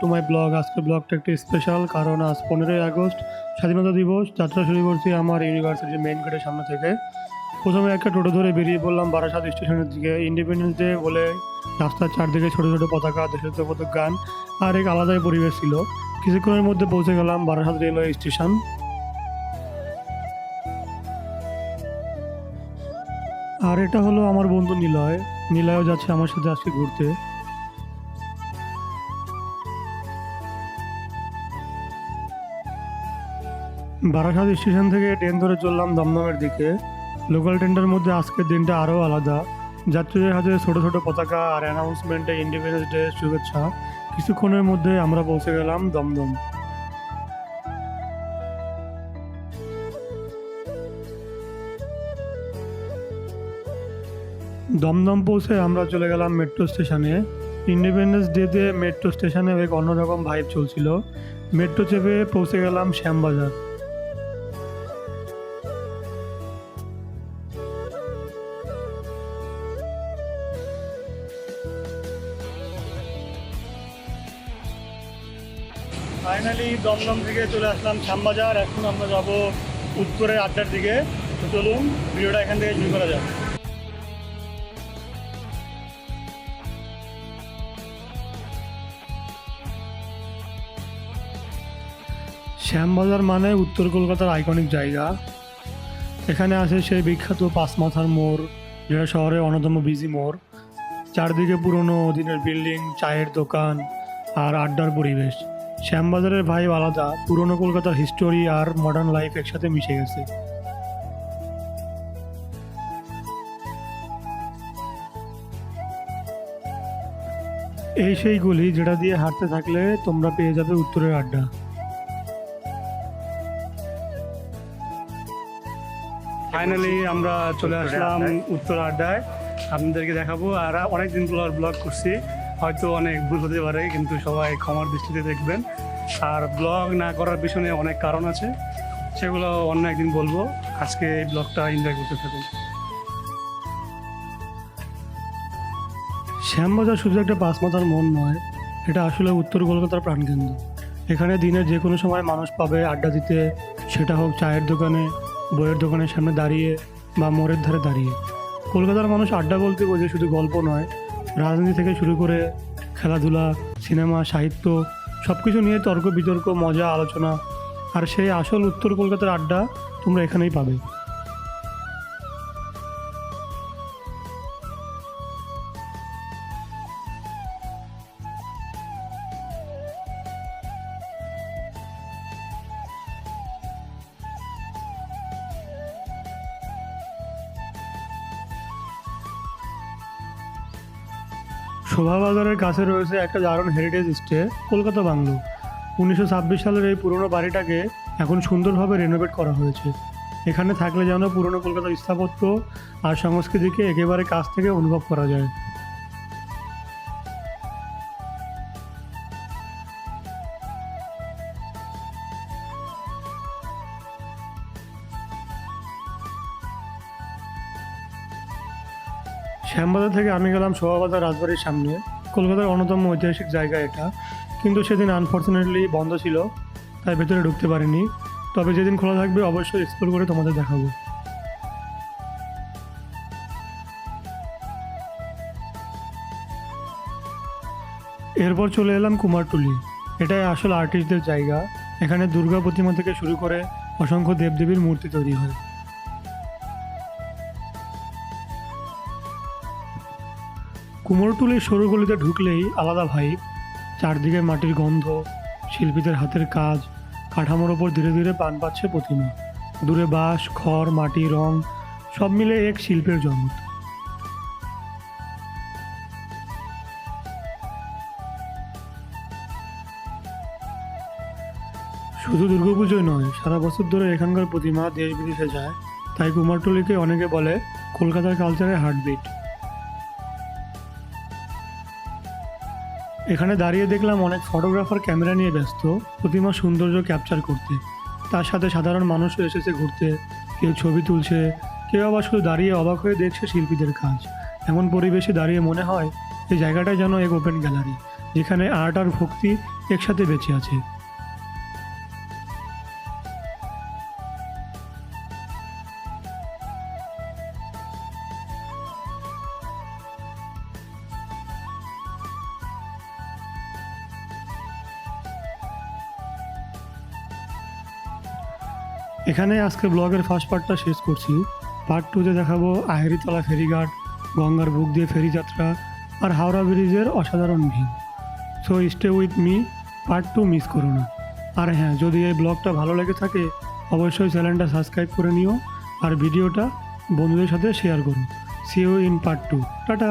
To my blog আজকের ব্লগটা একটি স্পেশাল কারণ আজ পনেরোই আগস্ট, স্বাধীনতা দিবস, যাত্রা শুরু করছি আমার ইউনিভার্সিটির মেইন গেটের সামনে থেকে। প্রথমে একটা টোটো ধরে বেরিয়ে পড়লাম বারাসাত স্টেশনের দিকে। ইন্ডিপেন্ডেন্স ডে বলে রাস্তার চারদিকে ছোটো ছোটো পতাকা, দেশাত্মবোধক গান আর এক আলাদাই পরিবেশ ছিল। কিছুক্ষণের মধ্যে পৌঁছে গেলাম বারাসাত রেলওয়ে স্টেশন আর এটা হলো আমার বন্ধু নিলয়। নিলয়ও যাচ্ছে আমার সাথে আজকে ঘুরতে। বারাসাত স্টেশন থেকে ট্রেন ধরে চললাম দমদমের দিকে। লোকাল ট্রেনটার মধ্যে আজকের দিনটা আরও আলাদা। যাত্রীদের হাতে ছোট ছোট পতাকা আর অ্যানাউন্সমেন্টে ইন্ডিপেন্ডেন্স ডে শুভেচ্ছা। কিছুক্ষণের মধ্যে আমরা পৌঁছে গেলাম দমদম। দমদম পৌঁছে আমরা চলে গেলাম মেট্রো স্টেশনে ইন্ডিপেন্ডেন্স ডেতে মেট্রো স্টেশনে এক অন্যরকম ভাইব চলছিল। মেট্রো চেপে পৌঁছে গেলাম শ্যামবাজার। ফাইনালি দমদম থেকে চলে আসলাম শ্যামবাজার। এখন আমরা যাব উত্তরের আড্ডার দিকে। তো চলুন, ভিডিওটা এখান থেকে শুরু করা যাক। শ্যামবাজার মানে উত্তর কলকাতার আইকনিক জায়গা। এখানে আছে সেই বিখ্যাত পাঁচ মাথার মোড়, যেটা শহরের অন্যতম বিজি মোড়। চারদিকে পুরনো দিনের বিল্ডিং চায়ের দোকান আর আড্ডার পরিবেশ। শ্যামবাজারের ভাই আলাদা, পুরনো কলকাতার হিস্টোরি আর মডার্ন লাইফ একসাথে মিশে গেছে। এই সেই গলি যেটা দিয়ে হাঁটতে থাকলে তোমরা পেয়ে যাবে উত্তরের আড্ডা। ফাইনালি আমরা চলে আসলাম উত্তর আড্ডায়। আপনাদেরকে দেখাবো, আর অনেক দিন ব্লগ করছি। হয়তো অনেক ভুল হতে পারে, কিন্তু সবাই ক্ষমার দৃষ্টিতে দেখবেন। আর ব্লগ না করার পিছনে অনেক কারণ আছে, সেগুলো অন্য একদিন বলব। আজকে এই ব্লগটা এনজয় করতে থাকুন। শ্যামবাজার শুধু একটা পাঁচ মাথার মন নয়, এটা আসলে উত্তর কলকাতার প্রাণকেন্দ্র। এখানে দিনের যে কোনো সময় মানুষ পাবে আড্ডা দিতে, সেটা হোক চায়ের দোকানে, বইয়ের দোকানের সামনে দাঁড়িয়ে বা মোড়ের ধারে দাঁড়িয়ে। কলকাতার মানুষ আড্ডা বলতে বোঝে শুধু গল্প নয় রাজনীতি থেকে শুরু করে খেলাধুলা, সিনেমা, সাহিত্য সব কিছু নিয়ে তর্ক বিতর্ক, মজা, আলোচনা। আর সেই আসল উত্তর কলকাতার আড্ডা তোমরা এখানেই পাবে। শোভাবাজারের কাছে রয়েছে একটা দারুণ হেরিটেজ স্টে, কলকাতা বাংলো। উনিশশো ছাব্বিশ সালের এই পুরনো বাড়িটাকে এখন সুন্দরভাবে রেনোভেট করা হয়েছে। এখানে থাকলে যেন পুরনো কলকাতার স্থাপত্য আর সংস্কৃতিকে একেবারে কাছ থেকে অনুভব করা যায়। শ্যামবাজার থেকে আমি গেলাম শোভাবাজার রাজবাড়ির সামনে। কলকাতার অন্যতম ঐতিহাসিক জায়গা এটা। কিন্তু সেদিন আনফর্চুনেটলি বন্ধ ছিল, তাই ভেতরে ঢুকতে পারিনি। তবে যেদিন খোলা থাকবে অবশ্যই এক্সপ্লোর করে তোমাদের দেখাবো। এরপর চলে এলাম কুমারটুলি। এটাই আসল আর্টিস্টদের জায়গা। এখানে দুর্গা প্রতিমা থেকে শুরু করে অসংখ্য দেবদেবীর মূর্তি তৈরি হয়। কুমোরটুলির সরু গলিতে ঢুকলেই আলাদা ভাই, চারদিকে মাটির গন্ধ, শিল্পীদের হাতের কাজ, কাঠামোর ওপর ধীরে ধীরে পান পাচ্ছে প্রতিমা। দূরে বাঁশ, খড়, মাটি, রং, সব মিলে এক শিল্পের জগৎ। শুধু দুর্গাপুজোয় নয়, সারা বছর ধরে এখানকার প্রতিমা দেশ বিদেশে যায়, তাই কুমারটুলিকে অনেকে বলে, কলকাতার কালচারের হার্টবিট এখানে দাঁড়িয়ে দেখলাম অনেক ফটোগ্রাফার ক্যামেরা নিয়ে ব্যস্ত, প্রতিমা সৌন্দর্য ক্যাপচার করতে। তার সাথে সাধারণ মানুষও এসেছে ঘুরতে। কেউ ছবি তুলছে, কেউ আবার শুধু দাঁড়িয়ে অবাক হয়ে দেখছে শিল্পীদের কাজ। এমন পরিবেশে দাঁড়িয়ে মনে হয়, এই জায়গাটাই যেন এক ওপেন গ্যালারি যেখানে আর্ট আর ভক্তি একসাথে বেঁচে আছে। এখানে আজকে ব্লগের ফার্স্ট পার্টটা শেষ করছি। পার্ট টুতে দেখাবো আহেরিতলা ফেরিঘাট, গঙ্গার বুক দিয়ে ফেরি যাত্রা আর হাওড়া ব্রিজের অসাধারণ ভিড় so stay with me part two miss করো না। আর হ্যাঁ যদি এই ব্লগটা ভালো লেগে থাকে, অবশ্যই চ্যানেলটা সাবস্ক্রাইব করে নিও আর ভিডিওটা বন্ধুদের সাথে শেয়ার করুন see you in part two tata!